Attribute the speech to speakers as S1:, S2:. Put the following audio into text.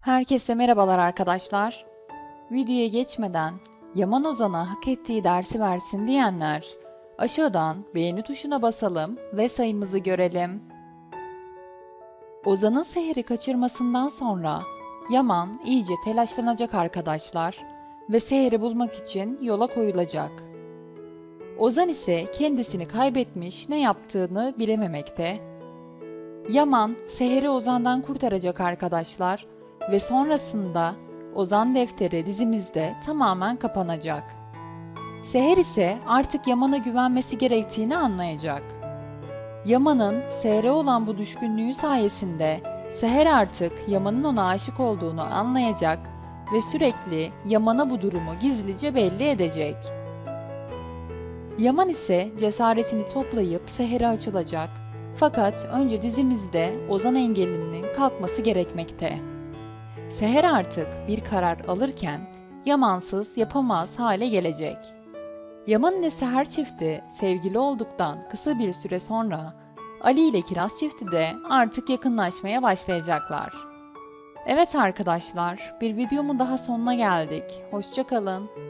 S1: Herkese merhabalar arkadaşlar. Videoya geçmeden Yaman Ozan'a hak ettiği dersi versin diyenler aşağıdan beğeni tuşuna basalım ve sayımızı görelim. Ozan'ın sehri kaçırmasından sonra Yaman iyice telaşlanacak arkadaşlar ve sehri bulmak için yola koyulacak. Ozan ise kendisini kaybetmiş ne yaptığını bilememekte. Yaman Seher'i Ozan'dan kurtaracak arkadaşlar ve sonrasında Ozan defteri dizimizde tamamen kapanacak. Seher ise artık Yaman'a güvenmesi gerektiğini anlayacak. Yaman'ın Seher'e olan bu düşkünlüğü sayesinde Seher artık Yaman'ın ona aşık olduğunu anlayacak ve sürekli Yaman'a bu durumu gizlice belli edecek. Yaman ise cesaretini toplayıp Seher'e açılacak. Fakat önce dizimizde Ozan engelinin kalkması gerekmekte. Seher artık bir karar alırken Yamansız yapamaz hale gelecek. Yaman ile Seher çifti sevgili olduktan kısa bir süre sonra Ali ile Kiraz çifti de artık yakınlaşmaya başlayacaklar. Evet arkadaşlar, bir videomun daha sonuna geldik. Hoşçakalın.